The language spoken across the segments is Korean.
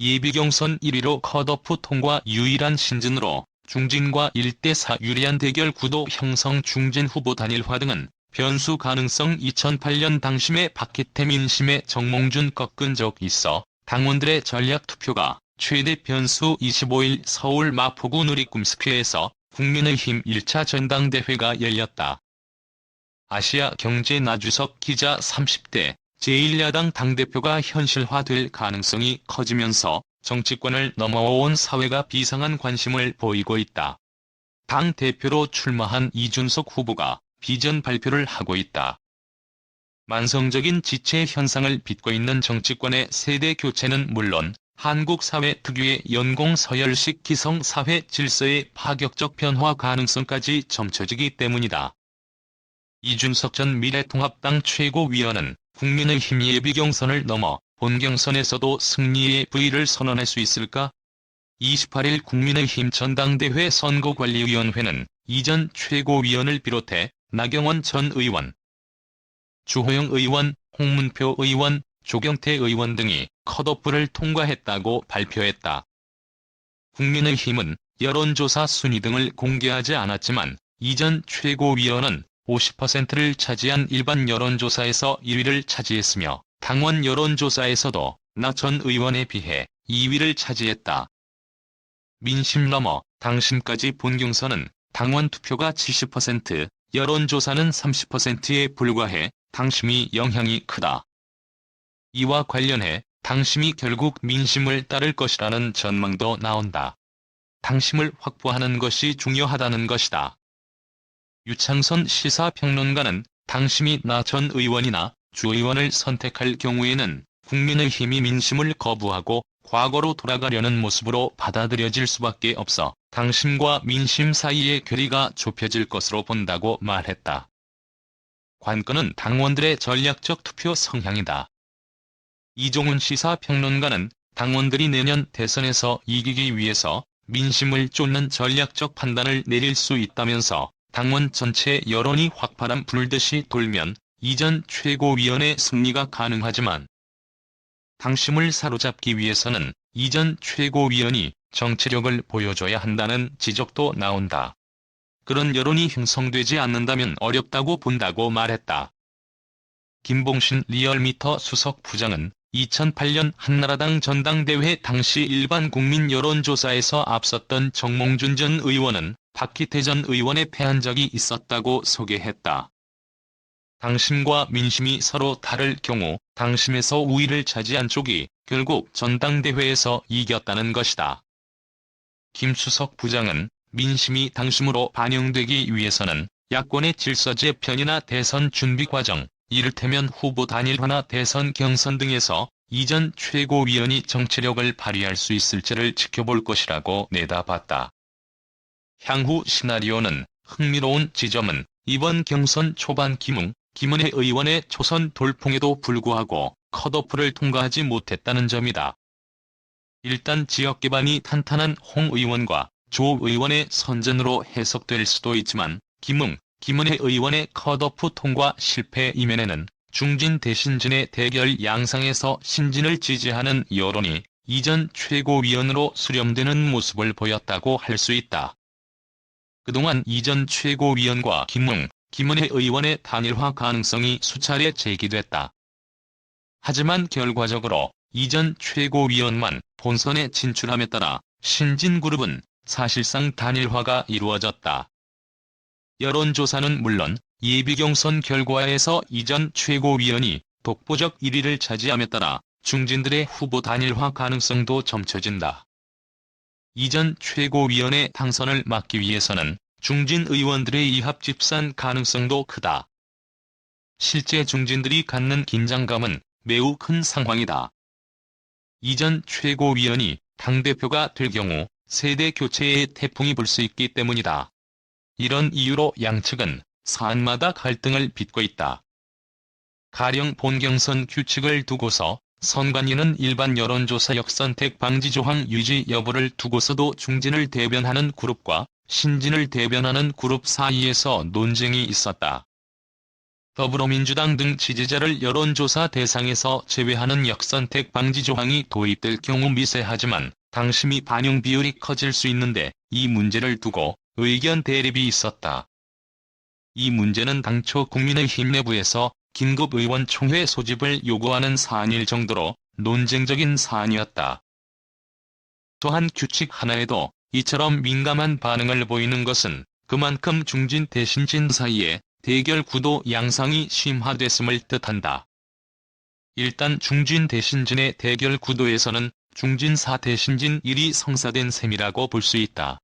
예비 경선 1위로 컷오프 통과 유일한 신진으로 중진과 1대4 유리한 대결 구도 형성 중진 후보 단일화 등은 변수 가능성 2008년 당심의 박희태 민심의 정몽준 꺾은 적 있어 당원들의 전략 투표가 최대 변수 25일 서울 마포구 누리꿈스퀘에서 국민의힘 1차 전당대회가 열렸다. 아시아 경제 나주석 기자 30대 제1야당 당대표가 현실화될 가능성이 커지면서 정치권을 넘어온 사회가 비상한 관심을 보이고 있다. 당 대표로 출마한 이준석 후보가 비전 발표를 하고 있다. 만성적인 지체 현상을 빚고 있는 정치권의 세대 교체는 물론 한국 사회 특유의 연공 서열식 기성 사회 질서의 파격적 변화 가능성까지 점쳐지기 때문이다. 이준석 전 미래통합당 최고위원은 국민의힘 예비 경선을 넘어 본 경선에서도 승리의 V를 선언할 수 있을까? 28일 국민의힘 전당대회 선거관리위원회는 이전 최고위원을 비롯해 나경원 전 의원, 주호영 의원, 홍문표 의원, 조경태 의원 등이 컷오프를 통과했다고 발표했다. 국민의힘은 여론조사 순위 등을 공개하지 않았지만 이전 최고위원은 50%를 차지한 일반 여론조사에서 1위를 차지했으며 당원 여론조사에서도 나 전 의원에 비해 2위를 차지했다. 민심 넘어 당심까지 본 경선은 당원 투표가 70%, 여론조사는 30%에 불과해 당심이 영향이 크다. 이와 관련해 당심이 결국 민심을 따를 것이라는 전망도 나온다. 당심을 확보하는 것이 중요하다는 것이다. 유창선 시사평론가는 당심이 나 전 의원이나 주 의원을 선택할 경우에는 국민의힘이 민심을 거부하고 과거로 돌아가려는 모습으로 받아들여질 수밖에 없어 당심과 민심 사이의 괴리가 좁혀질 것으로 본다고 말했다. 관건은 당원들의 전략적 투표 성향이다. 이종훈 시사평론가는 당원들이 내년 대선에서 이기기 위해서 민심을 쫓는 전략적 판단을 내릴 수 있다면서 당원 전체 여론이 확바람 불듯이 돌면 이전 최고위원의 승리가 가능하지만 당심을 사로잡기 위해서는 이전 최고위원이 정치력을 보여줘야 한다는 지적도 나온다. 그런 여론이 형성되지 않는다면 어렵다고 본다고 말했다. 김봉신 리얼미터 수석 부장은 2008년 한나라당 전당대회 당시 일반 국민 여론조사에서 앞섰던 정몽준 전 의원은 박희태 전 의원에 패한 적이 있었다고 소개했다. 당심과 민심이 서로 다를 경우 당심에서 우위를 차지한 쪽이 결국 전당대회에서 이겼다는 것이다. 김수석 부장은 민심이 당심으로 반영되기 위해서는 야권의 질서 재편이나 대선 준비 과정, 이를테면 후보 단일화나 대선 경선 등에서 이전 최고위원이 정치력을 발휘할 수 있을지를 지켜볼 것이라고 내다봤다. 향후 시나리오는 흥미로운 지점은 이번 경선 초반 김웅, 김은혜 의원의 초선 돌풍에도 불구하고 컷오프를 통과하지 못했다는 점이다. 일단 지역 기반이 탄탄한 홍 의원과 조 의원의 선전으로 해석될 수도 있지만 김웅, 김은혜 의원의 컷오프 통과 실패 이면에는 중진 대신진의 대결 양상에서 신진을 지지하는 여론이 이전 최고위원으로 수렴되는 모습을 보였다고 할 수 있다. 그동안 이전 최고위원과 김웅, 김은혜 의원의 단일화 가능성이 수차례 제기됐다. 하지만 결과적으로 이전 최고위원만 본선에 진출함에 따라 신진그룹은 사실상 단일화가 이루어졌다. 여론조사는 물론 예비경선 결과에서 이전 최고위원이 독보적 1위를 차지함에 따라 중진들의 후보 단일화 가능성도 점쳐진다. 이전 최고위원의 당선을 막기 위해서는 중진 의원들의 이합 집산 가능성도 크다. 실제 중진들이 갖는 긴장감은 매우 큰 상황이다. 이전 최고위원이 당대표가 될 경우 세대 교체의 태풍이 불 수 있기 때문이다. 이런 이유로 양측은 사안마다 갈등을 빚고 있다. 가령 본경선 규칙을 두고서 선관위는 일반 여론조사 역선택 방지 조항 유지 여부를 두고서도 중진을 대변하는 그룹과 신진을 대변하는 그룹 사이에서 논쟁이 있었다. 더불어민주당 등 지지자를 여론조사 대상에서 제외하는 역선택 방지 조항이 도입될 경우 미세하지만 당심이 반영 비율이 커질 수 있는데 이 문제를 두고 의견 대립이 있었다. 이 문제는 당초 국민의힘 내부에서 긴급 의원총회 소집을 요구하는 사안일 정도로 논쟁적인 사안이었다. 또한 규칙 하나에도 이처럼 민감한 반응을 보이는 것은 그만큼 중진 대신진 사이에 대결 구도 양상이 심화됐음을 뜻한다. 일단 중진 대신진의 대결 구도에서는 중진 4 대신진 1이 성사된 셈이라고 볼 수 있다.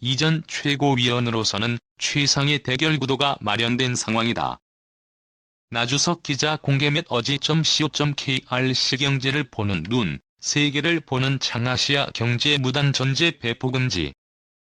이전 최고위원으로서는 최상의 대결 구도가 마련된 상황이다. 나주석 기자 공개 및 어지.co.kr 실경제를 보는 눈, 세계를 보는 창아시아 경제 무단 전제 배포 금지